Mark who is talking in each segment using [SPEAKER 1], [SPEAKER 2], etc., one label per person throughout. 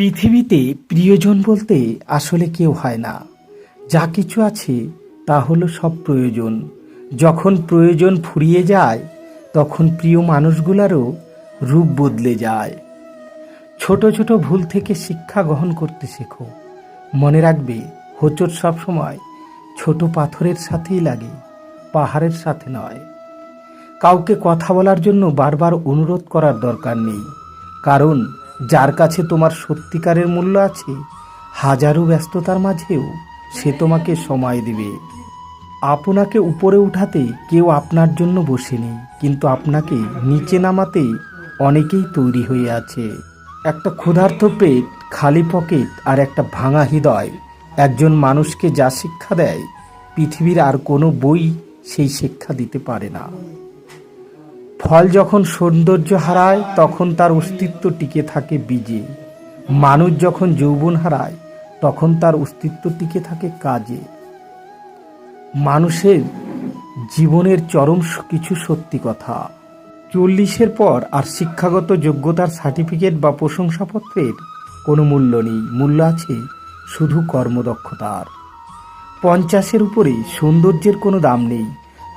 [SPEAKER 1] পৃথিবীতে প্রিয়জন বলতে আসলে কেউ হয় না। যা কিছু আছে, তা হলো সব প্রয়োজন। যখন প্রয়োজন ফুরিয়ে যায়, তখন প্রিয় মানুষগুলারও রূপ বদলে যায়। ছোট ছোট ভুল থেকে শিক্ষা গ্রহণ করতে শেখো। মনে রাখবে, হোঁচট সবসময় ছোট পাথরের সাথেই লাগে, পাহাড়ের সাথে নয়। কাউকে কথা বলার জন্য বারবার অনুরোধ করার দরকার নেই। কারণ যার কাছে তোমার সত্যিকারের মূল্য আছে, হাজারো ব্যস্ততার মাঝেও সে তোমাকে সময় দিবে। আপনাকে উপরে উঠাতে কেউ আপনার জন্য বসেনি, কিন্তু আপনাকে নিচে নামাতে অনেকেই তৈরি হয়ে আছে। একটা ক্ষুধার্ত পেট, খালি পকেট আর একটা ভাঙা হৃদয়, একজন মানুষকে যা শিক্ষা দেয়, পৃথিবীর আর কোনো বই সেই শিক্ষা দিতে পারে না। ফল যখন সৌন্দর্য হারায়, তখন তার অস্তিত্ব টিকে থাকে বীজে। মানুষ যখন যৌবন হারায়, তখন তার অস্তিত্ব টিকে থাকে কাজে। মানুষের জীবনের চরম কিছু সত্যি কথা। চল্লিশের পর আর শিক্ষাগত যোগ্যতার সার্টিফিকেট বা প্রশংসাপত্রের কোনো মূল্য নেই। মূল্য আছে শুধু কর্মদক্ষতার। পঞ্চাশের উপরে সৌন্দর্যের কোনো দাম নেই।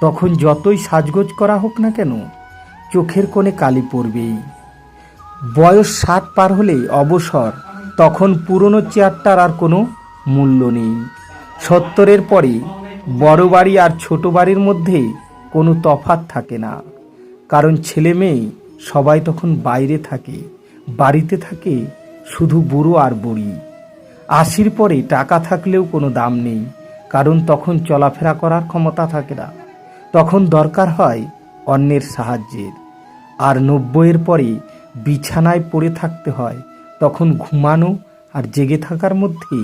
[SPEAKER 1] তখন যতই সাজগোজ করা হোক না কেন চোখের কোণে কালি পড়বেই। বয়স ষাট পার হলে অবসর, তখন পুরনো চেয়ারটার আর কোনো মূল্য নেই। সত্তরের পরে বড় বাড়ি আর ছোট বাড়ির মধ্যে কোনো তফাত থাকে না, কারণ ছেলে মেয়ে সবাই তখন বাইরে থাকে, বাড়িতে থাকে শুধু বুড়ো আর বুড়ি। আশির পরে টাকা থাকলেও কোনো দাম নেই, কারণ তখন চলাফেরা করার ক্ষমতা থাকে না। তখন দরকার হয় অন্যের সাহায্যের। আর নব্বইয়ের পরে বিছানায় পড়ে থাকতে হয়। তখন ঘুমানো আর জেগে থাকার মধ্যে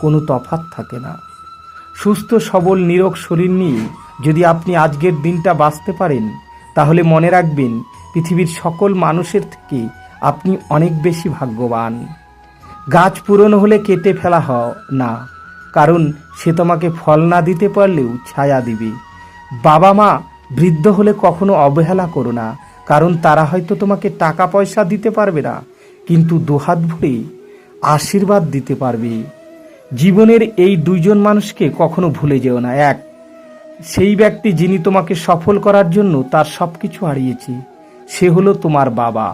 [SPEAKER 1] কোনো তফাৎ থাকে না। সুস্থ, সবল, নিরোগ শরীর নিয়ে যদি আপনি আজকের দিনটা বাঁচতে পারেন, তাহলে মনে রাখবেন পৃথিবীর সকল মানুষের থেকে আপনি অনেক বেশি ভাগ্যবান। গাছ পুরনো হলে কেটে ফেলা হ না, কারণ সে তোমাকে ফল না দিতে পারলেও ছায়া দিবে। বাবা মা বৃদ্ধ হলে কখনো অবহেলা করো না কারণ তারা হয়তো তোমাকে টাকা পয়সা দিতে পারবে না, কিন্তু দুহাত ভরে আশীর্বাদ দিতে পারবে। জীবনের এই দুইজন মানুষকে কখনো ভুলে যেও না। এক, সেই ব্যক্তি যিনি তোমাকে সফল করার জন্য তার সব কিছু হারিয়েছে, সে হলো তোমার বাবা।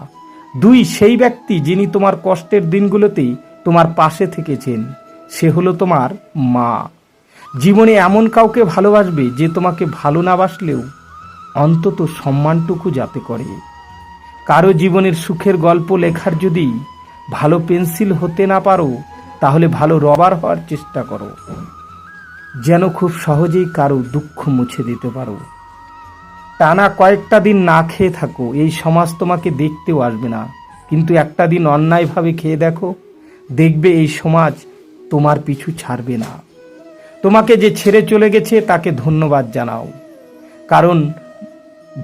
[SPEAKER 1] দুই, সেই ব্যক্তি যিনি তোমার কষ্টের দিনগুলোতেই তোমার পাশে থেকেছেন, সে হলো তোমার মা। জীবনে এমন কাউকে ভালোবাসবে যে তোমাকে ভালো না বাসলেও অন্তত সম্মানটুকু যাতে করে। কারও জীবনের সুখের গল্প লেখার যদি ভালো পেন্সিল হতে না পারো, তাহলে ভালো রবার হওয়ার চেষ্টা করো। যেন খুব সহজেই কারও দুঃখ মুছে দিতে পারো। টানা কয়েকটা দিন না খেয়ে থাকো, এই সমাজ তোমাকে দেখতেও আসবে না। কিন্তু একটা দিন অন্যায়ভাবে খেয়ে দেখো, দেখবে এই সমাজ তোমার পিছু ছাড়বে না। তোমাকে যে ছেড়ে চলে গেছে, তাকে ধন্যবাদ জানাও। কারণ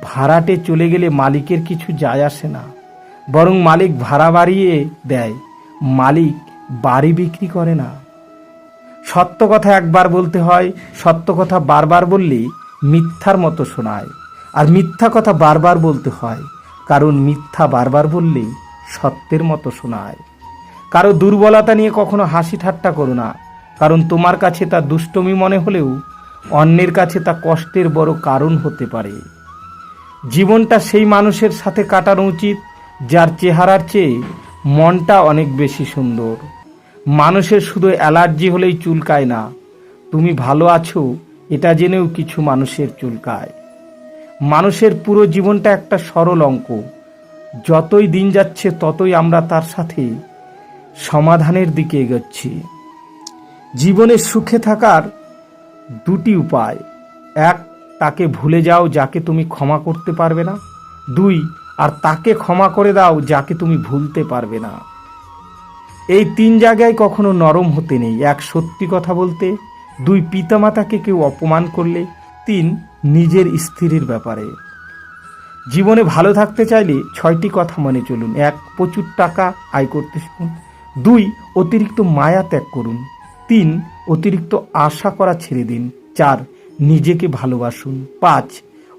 [SPEAKER 1] ভাড়াটে চলে গেলে মালিকের কিছু যায় আসে না। বরং মালিক ভাড়া বাড়িয়ে দেয়, মালিক বাড়ি বিক্রি করে না। সত্য কথা একবার বলতে হয়, সত্য কথা বারবার বললে মিথ্যার মতো শোনায়। আর মিথ্যা কথা বারবার বলতে হয়, কারণ মিথ্যা বারবার বললে সত্যের মতো শোনায়। কারও দুর্বলতা নিয়ে কখনো হাসি ঠাট্টা করো না, কারণ তোমার কাছে তা দুষ্টমি মনে হলেও অন্যের কাছে তা কষ্টের বড় কারণ হতে পারে। জীবনটা সেই মানুষের সাথে কাটানো উচিত, যার চেহারার চেয়ে মনটা অনেক বেশি সুন্দর। মানুষের শুধু অ্যালার্জি হলেই চুলকায় না। তুমি ভালো আছো, এটা জেনেও কিছু মানুষের চুলকায়। মানুষের পুরো জীবনটা একটা সরল অঙ্ক। যতই দিন যাচ্ছে, ততই আমরা তার সাথে সমাধানের দিকে এগোচ্ছি। জীবনে সুখে থাকার দুটি উপায়। এক তাকে ভুলে যাও যাকে তুমি ক্ষমা করতে পারবে না। দুই, আর তাকে ক্ষমা করে দাও যাকে তুমি ভুলতে পারবে না। এই তিন জায়গায় কখনো নরম হতে নেই, এক সত্যি কথা বলতে। দুই, পিতামাতাকে কেউ অপমান করলে। তিন, নিজের স্ত্রীর ব্যাপারে। জীবনে ভালো থাকতে চাইলে ছয়টি কথা মনে চলুন। এক, প্রচুর টাকা আয় করতে শিখুন। দুই, অতিরিক্ত মায়া ত্যাগ করুন। তিন, অতিরিক্ত আশা করা ছেড়ে দিন। চার নিজেকে ভালোবাসুন। পাঁচ,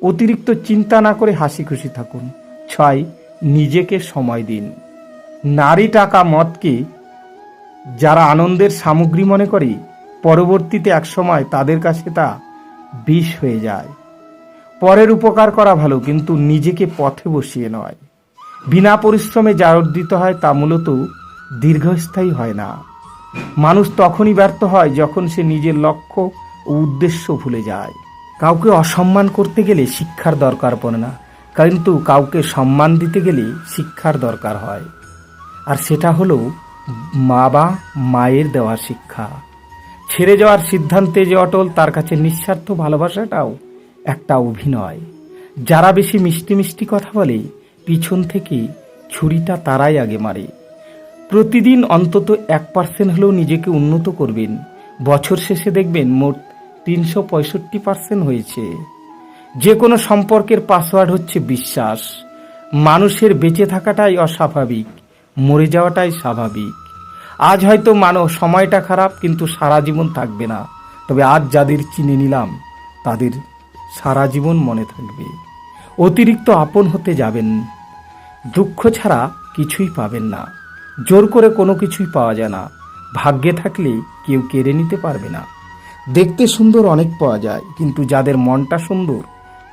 [SPEAKER 1] অতিরিক্ত চিন্তা না করে হাসি খুশি থাকুন। ছয়, নিজেকে সময় দিন। নারী টাকা মদকে যারা আনন্দের সামগ্রী মনে করে, পরবর্তীতে একসময় তাদের কাছে তা বিষ হয়ে যায়। পরের উপকার করা ভালো, কিন্তু নিজেকে পথে বসিয়ে নয়। বিনা পরিশ্রমে যা অর্জিত হয় তা মূলত দীর্ঘস্থায়ী হয় না। মানুষ তখনই ব্যর্থ হয় যখন সে নিজের লক্ষ্য ও উদ্দেশ্য ভুলে যায়। কাউকে অসম্মান করতে গেলে শিক্ষার দরকার পড়ে না, কিন্তু কাউকে সম্মান দিতে গেলে শিক্ষার দরকার হয়। আর সেটা হলো মা বা মায়ের দেওয়া শিক্ষা। ছেড়ে যাওয়ার সিদ্ধান্তে যে অটল, তার কাছে নিঃস্বার্থ ভালোবাসাটাও একটা অভিনয়। যারা বেশি মিষ্টি মিষ্টি কথা বলে, পিছন থেকে ছুরিটা তারাই আগে মারে। প্রতিদিন অন্তত এক পার্সেন্ট হলেও নিজেকে উন্নত করবেন। বছর শেষে দেখবেন মোট তিনশো পঁয়ষট্টি পার্সেন্ট হয়েছে। যে কোনো সম্পর্কের পাসওয়ার্ড হচ্ছে বিশ্বাস। মানুষের বেঁচে থাকাটাই অস্বাভাবিক, মরে যাওয়াটাই স্বাভাবিক। আজ হয়তো মানব সময়টা খারাপ, কিন্তু সারা জীবন থাকবে না। তবে আজ যাদের চিনে নিলাম, তাদের সারা জীবন মনে থাকবে। অতিরিক্ত আপন হতে যাবেন। দুঃখ ছাড়া কিছুই পাবেন না। জোর করে কোনো কিছুই পাওয়া যায় না। ভাগ্যে থাকলে কেউ কেড়ে নিতে পারবে না। দেখতে সুন্দর অনেক পাওয়া যায়, কিন্তু যাদের মনটা সুন্দর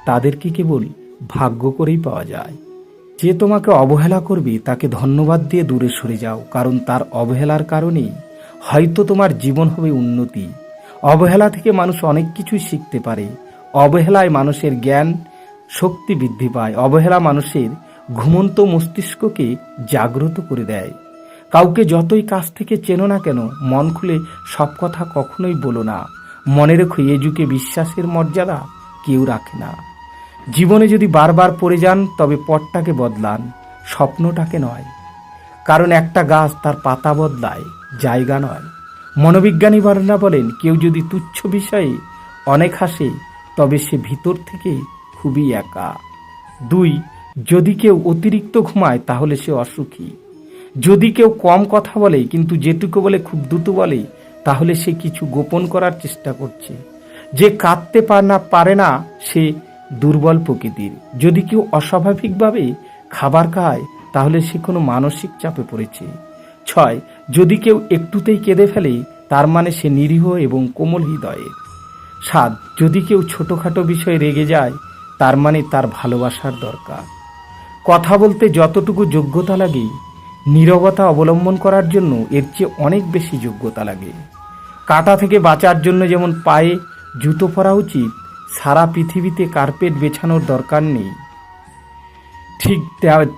[SPEAKER 1] তাদেরকে কেবল ভাগ্য করেই পাওয়া যায়? যে তোমাকে অবহেলা করবে, তাকে ধন্যবাদ দিয়ে দূরে সরে যাও, কারণ তার অবহেলার কারণেই হয়তো তোমার জীবন হবে উন্নতি। অবহেলা থেকে মানুষ অনেক কিছুই শিখতে পারে। অবহেলায় মানুষের জ্ঞান শক্তি বৃদ্ধি পায়। অবহেলা মানুষের ঘুমন্ত মস্তিষ্ককে জাগ্রত করে দেয়। কাউকে যতই কাছ থেকে চেনো না কেন, মন খুলে সব কথা কখনোই বলো না। মনে রেখো, এ যুগে বিশ্বাসের মর্যাদা কেউ রাখে না। জীবনে যদি বারবার পড়ে যান, তবে পটটাকে বদলান। স্বপ্নটাকে নয়। কারণ একটা গাছ তার পাতা বদলায়, জায়গা নয়। মনোবিজ্ঞানী বর্ণা বলেন, কেউ যদি তুচ্ছ বিষয়ে অনেক হাসে, তবে সে ভিতর থেকে খুবই একা। দুই, যদি কেউ অতিরিক্ত ঘুমায়, তাহলে সে অসুখী। যদি কেউ কম কথা বলে, কিন্তু যেটুকু বলে খুব দ্রুত বলে, তাহলে সে কিছু গোপন করার চেষ্টা করছে। যে কাঁদতে পার না পারে না, সে দুর্বল প্রকৃতির। যদি কেউ অস্বাভাবিকভাবে খাবার খায়, তাহলে সে কোনো মানসিক চাপে পড়েছে। ছয়, যদি কেউ একটুতেই কেঁদে ফেলে, তার মানে সে নিরীহ এবং কোমল হৃদয়ের। সাত, যদি কেউ ছোটোখাটো বিষয়ে রেগে যায়, তার মানে তার ভালোবাসার দরকার। কথা বলতে যতটুকু যোগ্যতা লাগে নীরবতা অবলম্বন করার জন্য এর চেয়ে অনেক বেশি যোগ্যতা লাগে। কাটা থেকে বাঁচার জন্য যেমন পায়ে জুতো পরা উচিত, সারা পৃথিবীতে কার্পেট বেছানোর দরকার নেই। ঠিক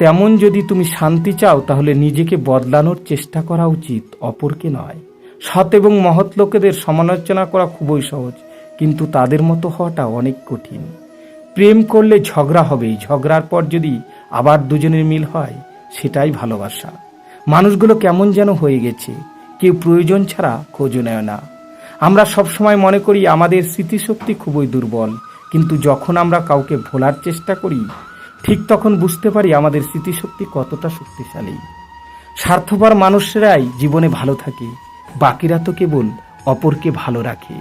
[SPEAKER 1] তেমন যদি তুমি শান্তি চাও, তাহলে নিজেকে বদলানোর চেষ্টা করা উচিত, অপরকে নয়। সৎ এবং মহৎ লোকেদের সমালোচনা করা খুবই সহজ, কিন্তু তাদের মতো হওয়াটা অনেক কঠিন। প্রেম করলে ঝগড়া হবেই, ঝগড়ার পর যদি আবার দুজনের মিল হয় সেটাই ভালোবাসা। মানুষগুলো কেমন যেন হয়ে গেছে, কেউ প্রয়োজন ছাড়া খোঁজও নেয় না। আমরা সবসময় মনে করি আমাদের স্মৃতিশক্তি খুবই দুর্বল, কিন্তু যখন আমরা কাউকে ভোলার চেষ্টা করি, ঠিক তখন বুঝতে পারি আমাদের স্মৃতিশক্তি কতটা শক্তিশালী। স্বার্থপর মানুষেরাই জীবনে ভালো থাকে, বাকিরা তো কেবল অপরকে ভালো রাখে।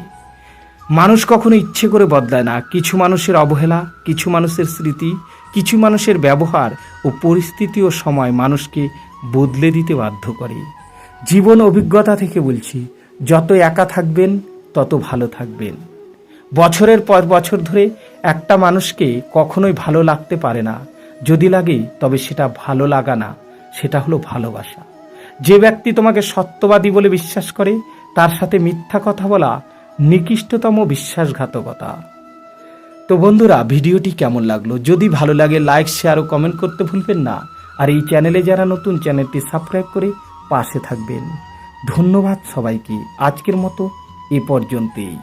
[SPEAKER 1] মানুষ কখনো ইচ্ছে করে বদলায় না। কিছু মানুষের অবহেলা, কিছু মানুষের স্মৃতি কিছু মানুষের ব্যবহার ও পরিস্থিতি ও সময় মানুষকে বদলে দিতে বাধ্য করে। জীবন অভিজ্ঞতা থেকে বলছি, যত একা থাকবেন, তত ভালো থাকবেন। বছরের পর বছর ধরে একটা মানুষকে কখনোই ভালো লাগতে পারে না। যদি লাগে, তবে সেটা ভালো লাগা না, সেটা হলো ভালোবাসা। যে ব্যক্তি তোমাকে সত্যবাদী বলে বিশ্বাস করে, তার সাথে মিথ্যা কথা বলা নিকৃষ্টতম বিশ্বাসঘাতকতা। তো বন্ধুরা, ভিডিওটি কেমন লাগল? যদি ভালো লাগে লাইক শেয়ার ও কমেন্ট করতে ভুলবেন না। আর এই চ্যানেলে যারা নতুন, চ্যানেলটি সাবস্ক্রাইব করে পাশে থাকবেন। ধন্যবাদ সবাইকে। আজকের মতো এ পর্যন্তই।